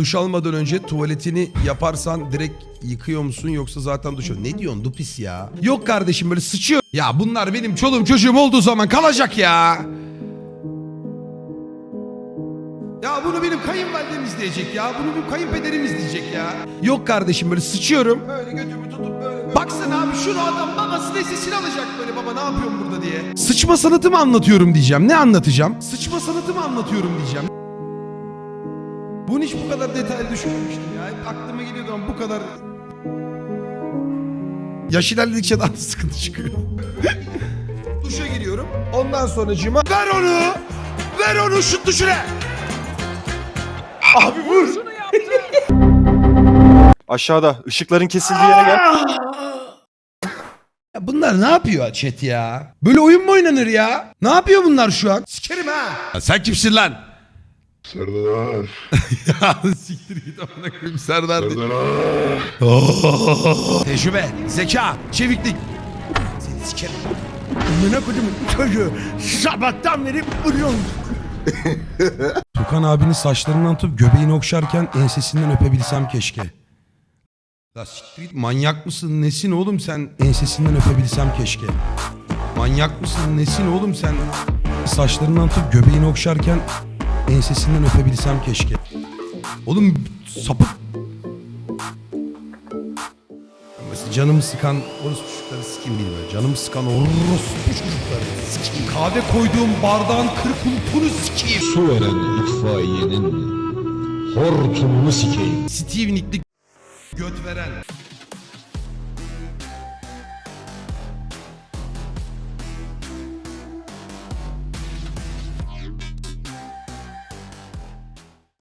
duş almadan önce tuvaletini yaparsan direkt yıkıyor musun yoksa zaten duş Ne diyorsun dupis ya? Yok kardeşim böyle sıçıyor. Ya bunlar benim çoluğum çocuğum olduğu zaman kalacak ya. Ya bunu benim kayınvalidem izleyecek ya. Bunu benim kayınpederim izleyecek ya. Yok kardeşim böyle sıçıyorum. Böyle götümü tutup böyle. Baksana abi şunu adam babasının sesini alacak böyle baba ne yapıyorsun burada diye. Sıçma sanatımı anlatıyorum diyeceğim. Ne anlatacağım? Sıçma sanatımı anlatıyorum diyeceğim. Bunu hiç bu kadar detaylı düşünmemiştim ya. Hep aklıma geliyordu ama bu kadar... Yaş ilerledikçe daha da sıkıntı çıkıyor. Duşa giriyorum. Ondan sonra cima... Ver onu! Ver onu şut duşuna! Abi vur! Aşağıda ışıkların kesildiği yere gel. Ya bunlar ne yapıyor chat ya? Böyle oyun mu oynanır ya? Ne yapıyor bunlar şu an? Sikerim ha! sen kimsin lan? Serdar. ya siktir git amına koyayım Serdar. Serdar. Tecrübe, zeka, çeviklik. Seni sikerim. Amına koyduğumun çocuğu sabahtan beri vuruyorsun. Tukan abinin saçlarından tutup göbeğini okşarken ensesinden öpebilsem keşke. La siktir git manyak mısın nesin oğlum sen ensesinden öpebilsem keşke. Manyak mısın nesin oğlum sen saçlarından tutup göbeğini okşarken ensesinden öpebilsem keşke. Oğlum sapık Mesela canımı sıkan orospu çocukları sikim bilmiyor. Canımı sıkan orospu çocukları sikim. Kahve koyduğum bardağın kırık kulpunu sikeyim. Su veren itfaiyenin hortumunu sikeyim. Steve Nick'li göt veren.